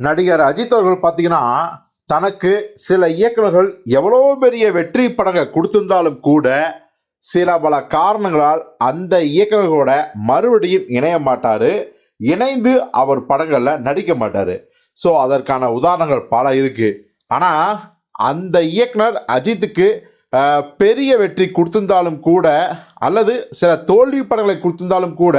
நடிகர் அஜித் அவர்கள் பார்த்தீங்கன்னா தனக்கு சில இயக்குனர்கள் எவ்வளோ பெரிய வெற்றி படங்கள் கொடுத்திருந்தாலும் கூட சில பல காரணங்களால் அந்த இயக்குனர்களோட மறுபடியும் இணைய மாட்டார். இணைந்து அவர் படங்களில் நடிக்க மாட்டார். ஸோ அதற்கான உதாரணங்கள் பல இருக்குது ஆனால் அந்த இயக்குனர் அஜித்துக்கு பெரிய வெற்றி கொடுத்திருந்தாலும் கூட அல்லது சில தோல்வி படங்களை கொடுத்திருந்தாலும் கூட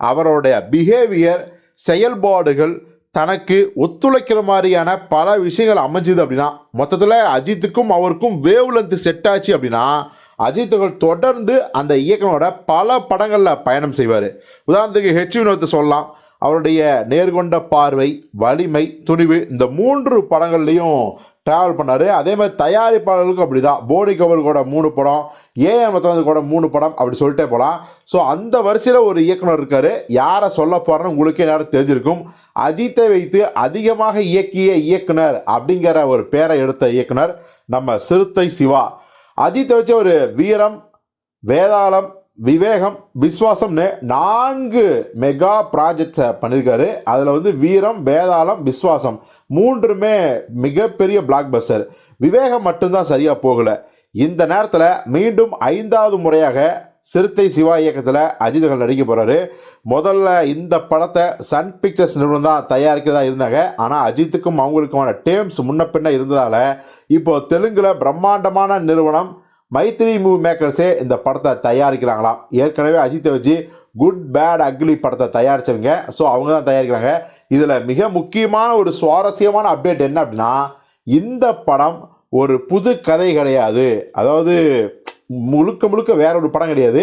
அவருடைய பிஹேவியர் செயல்பாடுகள் தனக்கு ஒத்துழைக்கிற மாதிரியான பல விஷயங்கள் அமைஞ்சுது அப்படின்னா மொத்தத்தில் அஜித்துக்கும் அவருக்கும் வேவ் லென்த் செட் ஆச்சு அப்படின்னா அஜித்துகள் தொடர்ந்து அந்த இயக்குனரோட பல படங்களில் பயணம் செய்வார். உதாரணத்துக்கு ஹெச் வினோத்தை சொல்லலாம். அவருடைய நேர்கொண்ட பார்வை வலிமை துணிவு இந்த மூன்று படங்கள்லையும் ட்ராவல் பண்ணார். அதே மாதிரி தயாரிப்பாளர்களுக்கும் அப்படி தான் போனி கவர் கூட மூணு படம் ஏஎம் மத்தனது கூட மூணு படம் அப்படி சொல்லிட்டே போகலாம் ஸோ அந்த வரிசையில் ஒரு இயக்குனர் இருக்கார். யாரை சொல்ல போகிறேன்னு உங்களுக்கே நேரம் தெரிஞ்சிருக்கும். அஜித்தை வைத்து அதிகமாக இயக்கிய இயக்குனர் அப்படிங்கிற ஒரு பேரை எடுத்த இயக்குனர் நம்ம சிறுத்தை சிவா. அஜித்தை வச்ச ஒரு வீரம் வேதாளம் விவேகம் விஸ்வாசம்னு நான்கு மெகா ப்ராஜெக்ட்ஸை பண்ணியிருக்காரு அதில் வந்து வீரம் வேதாளம் விஸ்வாசம் மூன்றுமே மிகப்பெரிய பிளாக் பஸ்டர் விவேகம் மட்டும்தான் சரியாக போகலை. இந்த நேரத்தில் மீண்டும் ஐந்தாவது முறையாக சிறுத்தை சிவா இயக்கத்தில் அஜித்கள் நடிக்க போகிறாரு முதல்ல இந்த படத்தை சன் பிக்சர்ஸ் நிறுவனம் தான் தயாரிக்கிறதா இருந்தாங்க. ஆனால் அஜித்துக்கும் அவங்களுக்குமான டேம்ஸ் முன்ன பின்ன இருந்ததால் இப்போது தெலுங்கில் பிரம்மாண்டமான நிறுவனம் மைத்திரி மூவி மேக்கர்ஸே இந்த படத்தை தயாரிக்கிறாங்களாம் ஏற்கனவே அஜித்தை வச்சு குட் பேட் அக்லி படத்தை தயாரித்தவங்க ஸோ அவங்க தான் தயாரிக்கிறாங்க. இதில் மிக முக்கியமான ஒரு சுவாரஸ்யமான அப்டேட் என்ன அப்படின்னா இந்த படம் ஒரு புது கதை கிடையாது. அதாவது முழுக்க முழுக்க வேற ஒரு படம் கிடையாது.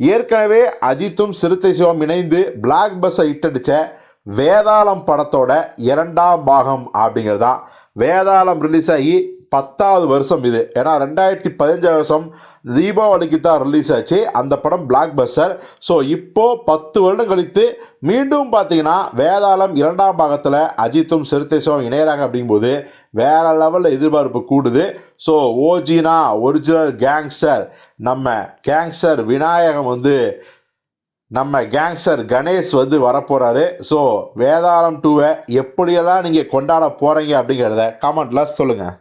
ஏற்கனவே அஜித்தும் சிறுத்தை சிவம் இணைந்து பிளாக் பஸ்ஸை இட்டடிச்ச வேதாளம் படத்தோட இரண்டாம் பாகம் அப்படிங்கிறது. தான் வேதாளம் ரிலீஸ் ஆகி பத்தாவது வருஷம் இது. ஏன்னா ரெண்டாயிரத்தி பதினஞ்சாவது வருஷம் தீபாவளிக்கு தான் ரிலீஸ் ஆச்சு. அந்த படம் பிளாக் பஸ்டர் ஸோ இப்போது பத்து வருடம் கழித்து மீண்டும் பார்த்தீங்கன்னா வேதாளம் இரண்டாம் பாகத்தில் அஜித்தும் சிறுத்தேசவும் சிவம் இணையறாங்க அப்படிங்கும்போது வேறு லெவலில் எதிர்பார்ப்பு கூடுது. ஸோ ஓஜினா ஒரிஜினல் கேங்ஸ்டர் நம்ம கேங்ஸ்டர் விநாயகம் வந்து நம்ம கேங்ஸ்டர் கணேஷ் வந்து வரப்போகிறாரு ஸோ வேதாளம் டூவை எப்படியெல்லாம் நீங்கள் கொண்டாட போகிறீங்க அப்படிங்கிறத கமெண்ட்டில் சொல்லுங்கள்